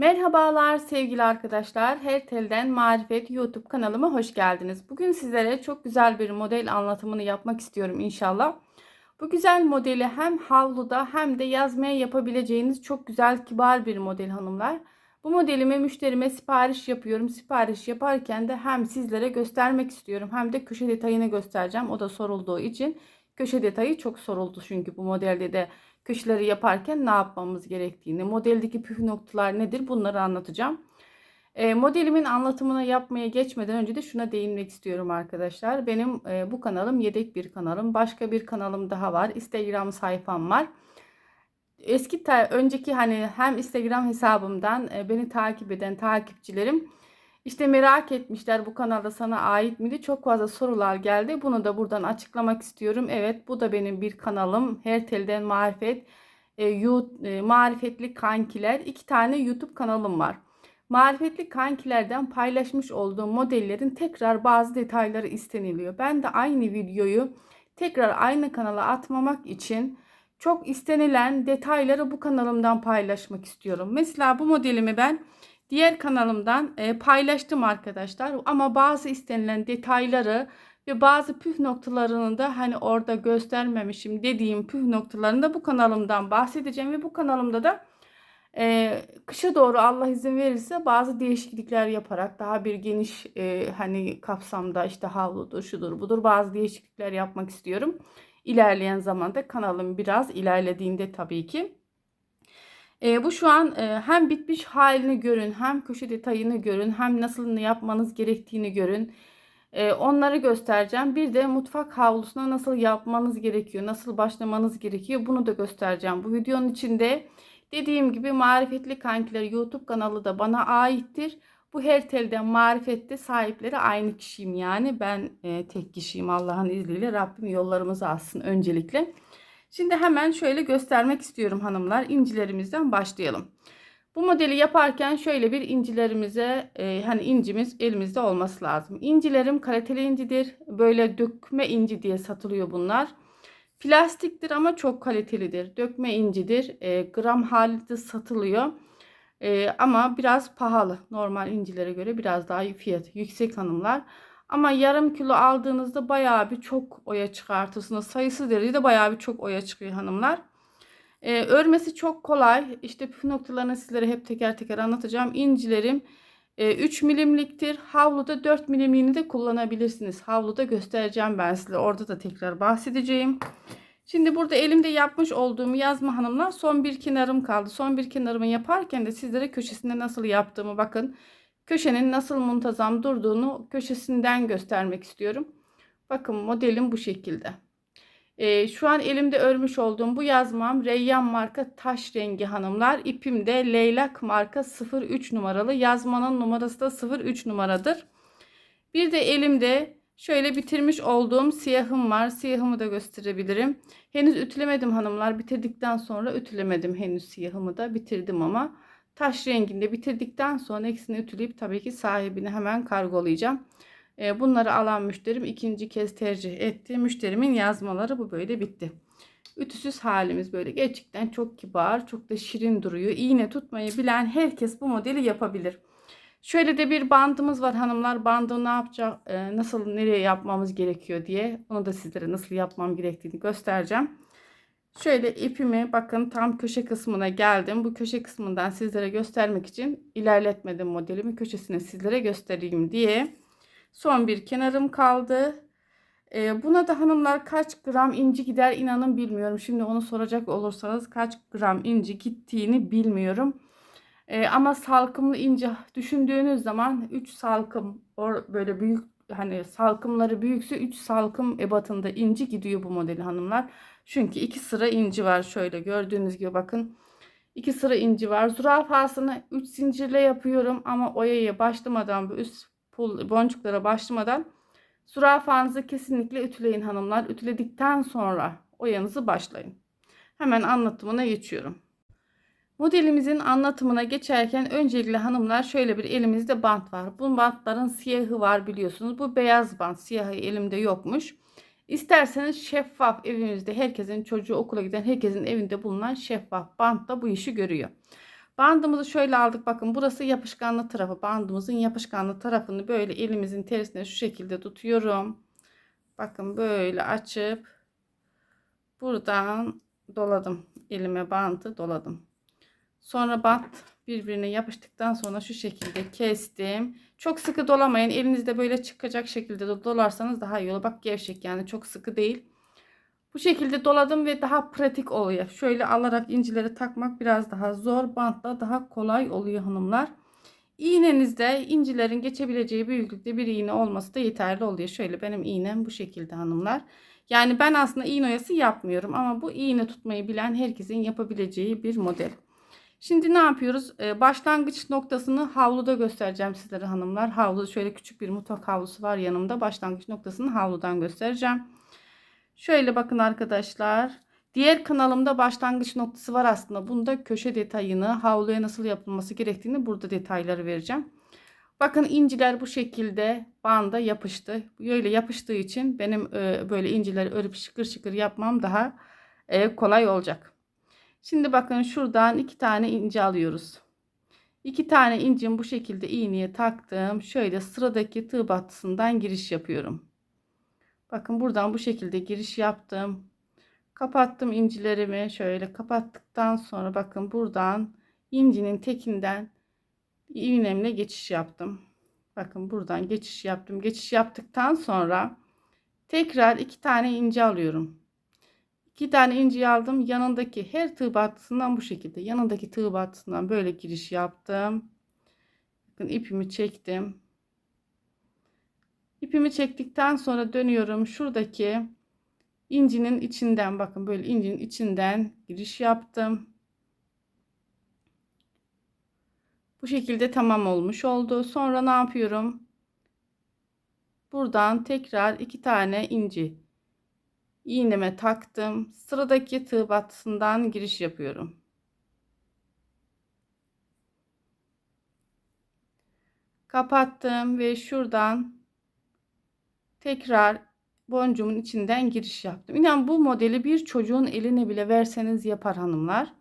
Merhabalar sevgili arkadaşlar. Her telden marifet YouTube kanalıma hoş geldiniz. Bugün sizlere çok güzel bir model anlatımını yapmak istiyorum inşallah. Bu güzel modeli hem havluda hem de yazmaya yapabileceğiniz çok güzel kibar bir model hanımlar. Bu modelimi müşterime sipariş yapıyorum. Sipariş yaparken de hem sizlere göstermek istiyorum hem de köşe detayını göstereceğim. O da sorulduğu için köşe detayı çok soruldu çünkü bu modelde de köşeleri yaparken ne yapmamız gerektiğini, modeldeki püf noktalar nedir bunları anlatacağım. E, modelimin anlatımını yapmaya geçmeden önce de şuna değinmek istiyorum arkadaşlar. Benim e, bu kanalım yedek bir kanalım. Başka bir kanalım daha var. Instagram sayfam var. Eski önceki hani hem Instagram hesabımdan e, beni takip eden takipçilerim işte merak etmişler bu kanalda sana ait miydi? Çok fazla sorular geldi. Bunu da buradan açıklamak istiyorum. Evet bu da benim bir kanalım. Her telden marifet, e, e, marifetli kankiler. iki tane YouTube kanalım var. Marifetli kankilerden paylaşmış olduğum modellerin tekrar bazı detayları isteniliyor. Ben de aynı videoyu tekrar aynı kanala atmamak için çok istenilen detayları bu kanalımdan paylaşmak istiyorum. Mesela bu modelimi ben diğer kanalımdan e, paylaştım arkadaşlar. Ama bazı istenilen detayları ve bazı püf noktalarını da hani orada göstermemişim dediğim püf noktalarını da bu kanalımdan bahsedeceğim ve bu kanalımda da e, kışa doğru Allah izin verirse bazı değişiklikler yaparak daha bir geniş e, hani kapsamda işte havludur şudur budur bazı değişiklikler yapmak istiyorum. İlerleyen zamanda kanalım biraz ilerlediğinde tabii ki. E, bu şu an e, hem bitmiş halini görün, hem köşe detayını görün, hem nasıl yapmanız gerektiğini görün. E, onları göstereceğim. Bir de mutfak havlusuna nasıl yapmanız gerekiyor, nasıl başlamanız gerekiyor bunu da göstereceğim. Bu videonun içinde dediğim gibi Marifetli Kankiler YouTube kanalı da bana aittir. Bu her telden marifette sahipleri aynı kişiyim yani. Ben e, tek kişiyim Allah'ın izniyle. Rabbim yollarımızı alsın öncelikle. Şimdi hemen şöyle göstermek istiyorum hanımlar. İncilerimizden başlayalım. Bu modeli yaparken şöyle bir incilerimize e, hani incimiz elimizde olması lazım. İncilerim kaliteli incidir. Böyle dökme inci diye satılıyor bunlar. Plastiktir ama çok kalitelidir. Dökme incidir. E, gram halinde satılıyor. E, ama biraz pahalı. Normal incilere göre biraz daha fiyat yüksek hanımlar. Ama yarım kilo aldığınızda bayağı bir çok oya çıkartırsınız. Sayısız derecede bayağı bir çok oya çıkıyor hanımlar. Ee, örmesi çok kolay. İşte püf noktalarını sizlere hep teker teker anlatacağım. İncilerim e, 3 milimliktir. Havluda 4 milimliğini de kullanabilirsiniz. Havluda göstereceğim ben size. Orada da tekrar bahsedeceğim. Şimdi burada elimde yapmış olduğum yazma hanımlar son bir kenarım kaldı. Son bir kenarımı yaparken de sizlere köşesinde nasıl yaptığımı bakın köşenin nasıl muntazam durduğunu köşesinden göstermek istiyorum. Bakın modelim bu şekilde. Ee, şu an elimde örmüş olduğum bu yazmam Reyyan marka taş rengi hanımlar. İpim de Leylak marka 03 numaralı. Yazmanın numarası da 03 numaradır. Bir de elimde şöyle bitirmiş olduğum siyahım var. Siyahımı da gösterebilirim. Henüz ütülemedim hanımlar. Bitirdikten sonra ütülemedim henüz siyahımı da bitirdim ama. Taş renginde bitirdikten sonra ikisini ütüleyip tabii ki sahibine hemen kargolayacağım. Ee, bunları alan müşterim ikinci kez tercih etti. Müşterimin yazmaları bu böyle bitti. Ütüsüz halimiz böyle gerçekten çok kibar, çok da şirin duruyor. İğne tutmayı bilen herkes bu modeli yapabilir. Şöyle de bir bandımız var hanımlar. Bandı ne yapacak, e, nasıl, nereye yapmamız gerekiyor diye. Onu da sizlere nasıl yapmam gerektiğini göstereceğim. Şöyle ipimi bakın tam köşe kısmına geldim. Bu köşe kısmından sizlere göstermek için ilerletmedim modelimi. Köşesine sizlere göstereyim diye. Son bir kenarım kaldı. Ee, buna da hanımlar kaç gram inci gider inanın bilmiyorum. Şimdi onu soracak olursanız kaç gram inci gittiğini bilmiyorum. Ee, ama salkımlı inci düşündüğünüz zaman 3 salkım or böyle büyük hani salkımları büyükse 3 salkım ebatında inci gidiyor bu modeli hanımlar. Çünkü iki sıra inci var şöyle gördüğünüz gibi bakın. iki sıra inci var. Zürafasını 3 zincirle yapıyorum ama oyaya başlamadan bu üst pul boncuklara başlamadan zürafanızı kesinlikle ütüleyin hanımlar. Ütüledikten sonra oyanızı başlayın. Hemen anlatımına geçiyorum. Modelimizin anlatımına geçerken öncelikle hanımlar şöyle bir elimizde bant var. Bu bantların siyahı var biliyorsunuz. Bu beyaz bant siyahı elimde yokmuş. İsterseniz şeffaf evinizde herkesin çocuğu okula giden herkesin evinde bulunan şeffaf bant da bu işi görüyor. Bandımızı şöyle aldık. Bakın burası yapışkanlı tarafı. Bandımızın yapışkanlı tarafını böyle elimizin tersine şu şekilde tutuyorum. Bakın böyle açıp buradan doladım. Elime bantı doladım. Sonra bant birbirine yapıştıktan sonra şu şekilde kestim. Çok sıkı dolamayın. Elinizde böyle çıkacak şekilde de dolarsanız daha iyi olur. Bak gevşek yani çok sıkı değil. Bu şekilde doladım ve daha pratik oluyor. Şöyle alarak incileri takmak biraz daha zor. Bantla daha kolay oluyor hanımlar. İğnenizde incilerin geçebileceği büyüklükte bir iğne olması da yeterli oluyor. Şöyle benim iğnem bu şekilde hanımlar. Yani ben aslında iğne oyası yapmıyorum ama bu iğne tutmayı bilen herkesin yapabileceği bir model. Şimdi ne yapıyoruz? Ee, başlangıç noktasını havluda göstereceğim sizlere hanımlar. Havlu şöyle küçük bir mutfak havlusu var yanımda. Başlangıç noktasını havludan göstereceğim. Şöyle bakın arkadaşlar. Diğer kanalımda başlangıç noktası var aslında. Bunda köşe detayını, havluya nasıl yapılması gerektiğini burada detayları vereceğim. Bakın inciler bu şekilde banda yapıştı. Böyle yapıştığı için benim e, böyle incileri örüp şıkır şıkır yapmam daha e, kolay olacak. Şimdi bakın şuradan iki tane inci alıyoruz. İki tane incim bu şekilde iğneye taktım. Şöyle sıradaki tığ battısından giriş yapıyorum. Bakın buradan bu şekilde giriş yaptım. Kapattım incilerimi. Şöyle kapattıktan sonra bakın buradan incinin tekinden iğnemle geçiş yaptım. Bakın buradan geçiş yaptım. Geçiş yaptıktan sonra tekrar iki tane ince alıyorum. İki tane inci aldım. Yanındaki her tığ battısından bu şekilde. Yanındaki tığ battısından böyle giriş yaptım. Bakın ipimi çektim. İpimi çektikten sonra dönüyorum. Şuradaki incinin içinden bakın böyle incinin içinden giriş yaptım. Bu şekilde tamam olmuş oldu. Sonra ne yapıyorum? Buradan tekrar iki tane inci iğneme taktım. Sıradaki tığ battısından giriş yapıyorum. Kapattım ve şuradan tekrar boncuğumun içinden giriş yaptım. İnan bu modeli bir çocuğun eline bile verseniz yapar hanımlar.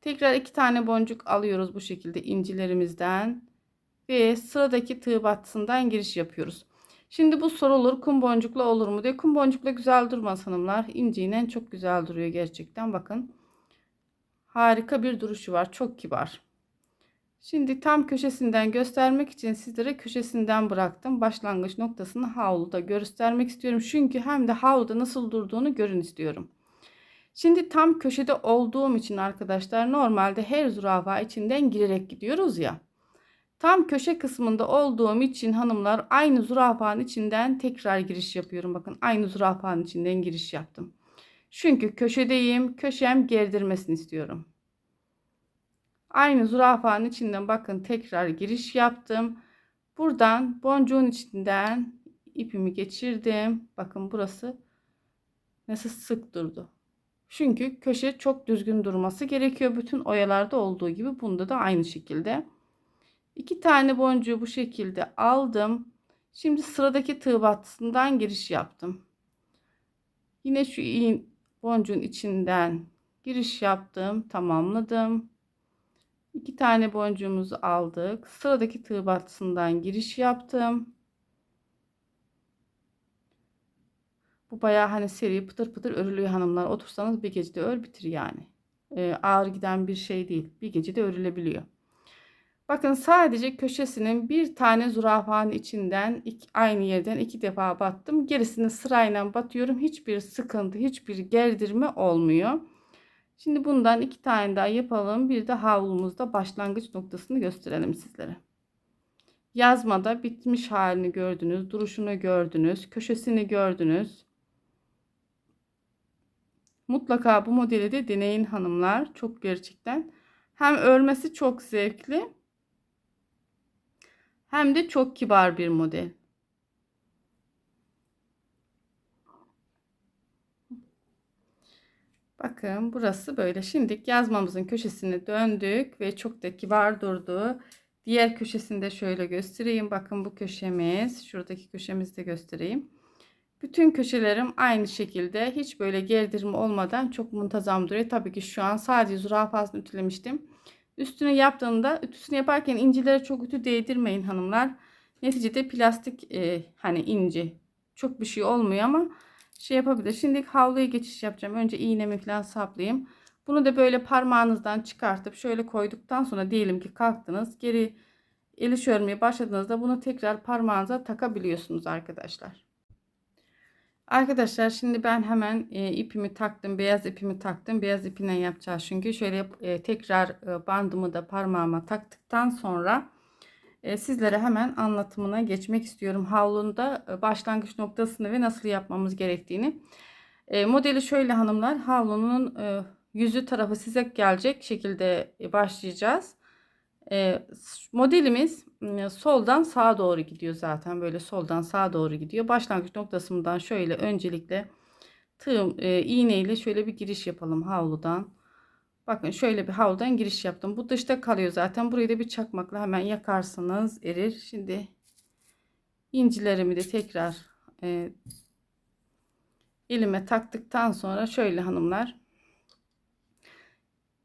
Tekrar iki tane boncuk alıyoruz bu şekilde incilerimizden ve sıradaki tığ battısından giriş yapıyoruz. Şimdi bu sorulur kum boncukla olur mu diye. Kum boncukla güzel durmaz hanımlar. İnciyle çok güzel duruyor gerçekten. Bakın. Harika bir duruşu var. Çok kibar. Şimdi tam köşesinden göstermek için sizlere köşesinden bıraktım. Başlangıç noktasını havluda göstermek istiyorum. Çünkü hem de havluda nasıl durduğunu görün istiyorum. Şimdi tam köşede olduğum için arkadaşlar normalde her zürafa içinden girerek gidiyoruz ya. Tam köşe kısmında olduğum için hanımlar aynı zürafanın içinden tekrar giriş yapıyorum. Bakın aynı zürafanın içinden giriş yaptım. Çünkü köşedeyim. Köşem gerdirmesini istiyorum. Aynı zürafanın içinden bakın tekrar giriş yaptım. Buradan boncuğun içinden ipimi geçirdim. Bakın burası nasıl sık durdu. Çünkü köşe çok düzgün durması gerekiyor. Bütün oyalarda olduğu gibi bunda da aynı şekilde. İki tane boncuğu bu şekilde aldım. Şimdi sıradaki tığ battısından giriş yaptım. Yine şu boncuğun içinden giriş yaptım. Tamamladım. İki tane boncuğumuzu aldık. Sıradaki tığ battısından giriş yaptım. Bu bayağı hani seri pıtır pıtır örülüyor hanımlar. Otursanız bir gecede ör bitir yani. Ee, ağır giden bir şey değil. Bir gecede örülebiliyor. Bakın sadece köşesinin bir tane zürafanın içinden iki, aynı yerden iki defa battım. Gerisini sırayla batıyorum. Hiçbir sıkıntı, hiçbir gerdirme olmuyor. Şimdi bundan iki tane daha yapalım. Bir de havlumuzda başlangıç noktasını gösterelim sizlere. Yazmada bitmiş halini gördünüz, duruşunu gördünüz, köşesini gördünüz. Mutlaka bu modeli de deneyin hanımlar. Çok gerçekten. Hem örmesi çok zevkli hem de çok kibar bir model. Bakın burası böyle. Şimdi yazmamızın köşesini döndük ve çok da kibar durdu. Diğer köşesini de şöyle göstereyim. Bakın bu köşemiz. Şuradaki köşemizi de göstereyim. Bütün köşelerim aynı şekilde hiç böyle gerdirme olmadan çok muntazam duruyor. Tabii ki şu an sadece zürafasını ütülemiştim. Üstüne yaptığında ütüsünü yaparken incilere çok ütü değdirmeyin hanımlar. Neticede plastik e, hani inci çok bir şey olmuyor ama şey yapabilir. Şimdi havluya geçiş yapacağım. Önce iğnemi falan saplayayım. Bunu da böyle parmağınızdan çıkartıp şöyle koyduktan sonra diyelim ki kalktınız. Geri el iş örmeye başladığınızda bunu tekrar parmağınıza takabiliyorsunuz arkadaşlar. Arkadaşlar şimdi ben hemen e, ipimi taktım. Beyaz ipimi taktım. Beyaz ipinden yapacağız çünkü. Şöyle e, tekrar e, bandımı da parmağıma taktıktan sonra e, sizlere hemen anlatımına geçmek istiyorum. Havlunda e, başlangıç noktasını ve nasıl yapmamız gerektiğini. E, modeli şöyle hanımlar. Havlunun e, yüzü tarafı size gelecek şekilde e, başlayacağız. E, modelimiz soldan sağa doğru gidiyor zaten. Böyle soldan sağa doğru gidiyor. Başlangıç noktasından şöyle öncelikle tığım e, iğneyle şöyle bir giriş yapalım havludan. Bakın şöyle bir havludan giriş yaptım. Bu dışta kalıyor zaten. Burayı da bir çakmakla hemen yakarsanız erir. Şimdi incilerimi de tekrar e, elime taktıktan sonra şöyle hanımlar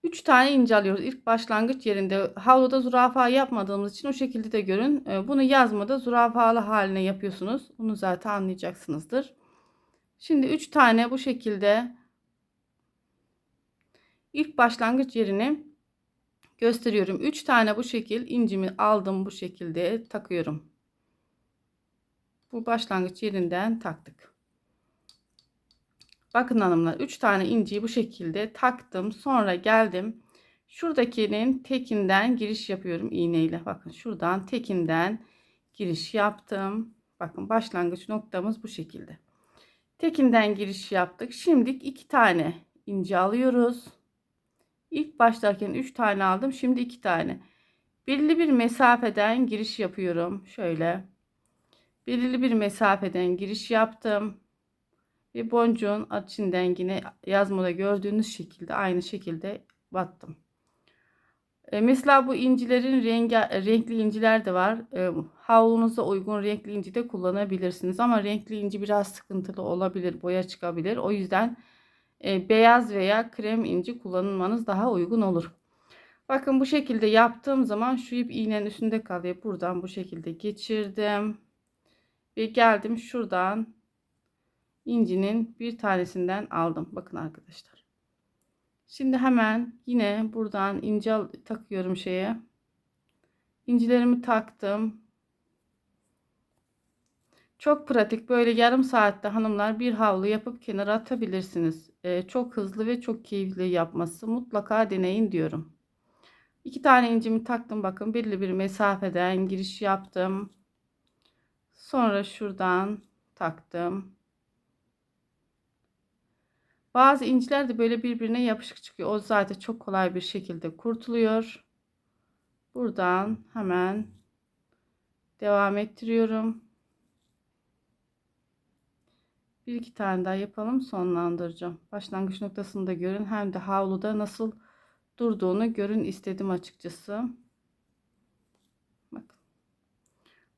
3 tane ince alıyoruz. İlk başlangıç yerinde havluda zürafa yapmadığımız için o şekilde de görün. E, bunu yazmada zürafalı haline yapıyorsunuz. Bunu zaten anlayacaksınızdır. Şimdi 3 tane bu şekilde ilk başlangıç yerini gösteriyorum. 3 tane bu şekil incimi aldım bu şekilde takıyorum. Bu başlangıç yerinden taktık. Bakın hanımlar 3 tane inciyi bu şekilde taktım. Sonra geldim. Şuradakinin tekinden giriş yapıyorum iğneyle. Bakın şuradan tekinden giriş yaptım. Bakın başlangıç noktamız bu şekilde. Tekinden giriş yaptık. Şimdi iki tane inci alıyoruz. İlk başlarken 3 tane aldım. Şimdi 2 tane. Belirli bir mesafeden giriş yapıyorum. Şöyle. Belirli bir mesafeden giriş yaptım. Ve boncuğun içinden yine yazmada gördüğünüz şekilde aynı şekilde battım. E, mesela bu incilerin rengi, renkli inciler de var. E, havlunuza uygun renkli inci de kullanabilirsiniz. Ama renkli inci biraz sıkıntılı olabilir. Boya çıkabilir. O yüzden e, beyaz veya krem inci kullanmanız daha uygun olur. Bakın bu şekilde yaptığım zaman şu ip iğnenin üstünde kalıyor. Buradan bu şekilde geçirdim. Ve geldim şuradan incinin bir tanesinden aldım. Bakın arkadaşlar. Şimdi hemen yine buradan ince takıyorum şeye. İncilerimi taktım. Çok pratik. Böyle yarım saatte hanımlar bir havlu yapıp kenara atabilirsiniz. Ee, çok hızlı ve çok keyifli yapması. Mutlaka deneyin diyorum. İki tane incimi taktım. Bakın belirli bir mesafeden giriş yaptım. Sonra şuradan taktım. Bazı inciler de böyle birbirine yapışık çıkıyor. O zaten çok kolay bir şekilde kurtuluyor. Buradan hemen devam ettiriyorum. Bir iki tane daha yapalım sonlandıracağım. Başlangıç noktasını da görün. Hem de havluda nasıl durduğunu görün istedim açıkçası. Bakın.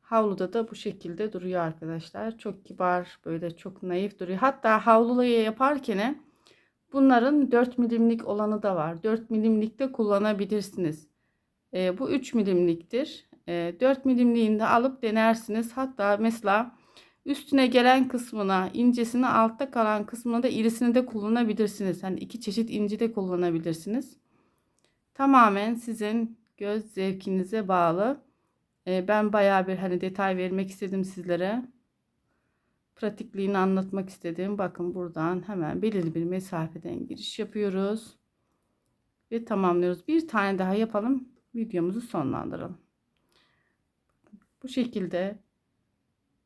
Havluda da bu şekilde duruyor arkadaşlar. Çok kibar böyle çok naif duruyor. Hatta havlulayı yaparken Bunların 4 milimlik olanı da var. 4 milimlikte kullanabilirsiniz. E, bu 3 milimliktir. E, 4 milimliğini de alıp denersiniz. Hatta mesela üstüne gelen kısmına, incesini altta kalan kısmına da irisini de kullanabilirsiniz. Hani iki çeşit inci de kullanabilirsiniz. Tamamen sizin göz zevkinize bağlı. E, ben bayağı bir hani detay vermek istedim sizlere pratikliğini anlatmak istedim. Bakın buradan hemen belirli bir mesafeden giriş yapıyoruz. Ve tamamlıyoruz. Bir tane daha yapalım. Videomuzu sonlandıralım. Bu şekilde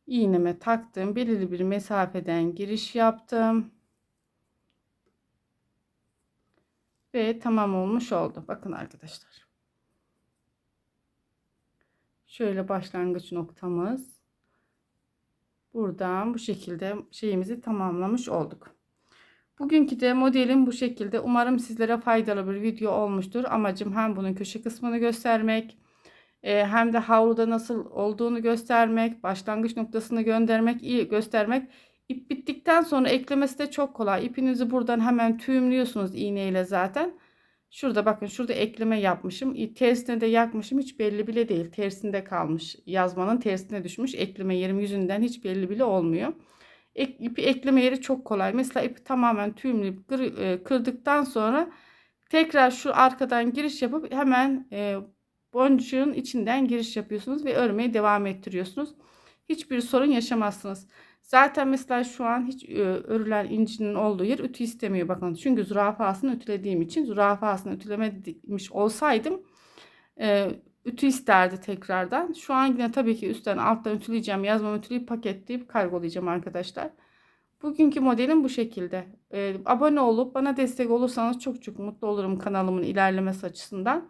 iğneme taktım. Belirli bir mesafeden giriş yaptım. Ve tamam olmuş oldu. Bakın arkadaşlar. Şöyle başlangıç noktamız. Buradan bu şekilde şeyimizi tamamlamış olduk. Bugünkü de modelim bu şekilde. Umarım sizlere faydalı bir video olmuştur. Amacım hem bunun köşe kısmını göstermek e, hem de havluda nasıl olduğunu göstermek, başlangıç noktasını göndermek, iyi göstermek. İp bittikten sonra eklemesi de çok kolay. İpinizi buradan hemen tüğümlüyorsunuz iğneyle zaten. Şurada bakın şurada ekleme yapmışım. Tersine de yakmışım. Hiç belli bile değil. Tersinde kalmış. Yazmanın tersine düşmüş. Ekleme yerim yüzünden hiç belli bile olmuyor. Ek, ipi ekleme yeri çok kolay. Mesela ipi tamamen kır- e, kırdıktan sonra tekrar şu arkadan giriş yapıp hemen e, boncuğun içinden giriş yapıyorsunuz ve örmeye devam ettiriyorsunuz. Hiçbir sorun yaşamazsınız. Zaten mesela şu an hiç e, örülen incinin olduğu yer ütü istemiyor bakın. Çünkü zürafasını ütülediğim için zürafasını ütülememiş olsaydım e, ütü isterdi tekrardan. Şu an yine tabii ki üstten alttan ütüleyeceğim. Yazmamı ütüleyip paketleyip kargolayacağım arkadaşlar. Bugünkü modelim bu şekilde. E, abone olup bana destek olursanız çok çok mutlu olurum kanalımın ilerlemesi açısından.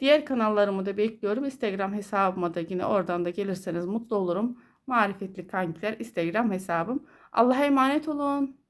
Diğer kanallarımı da bekliyorum. Instagram hesabıma da yine oradan da gelirseniz mutlu olurum. Marifetli Kankiler Instagram hesabım. Allah'a emanet olun.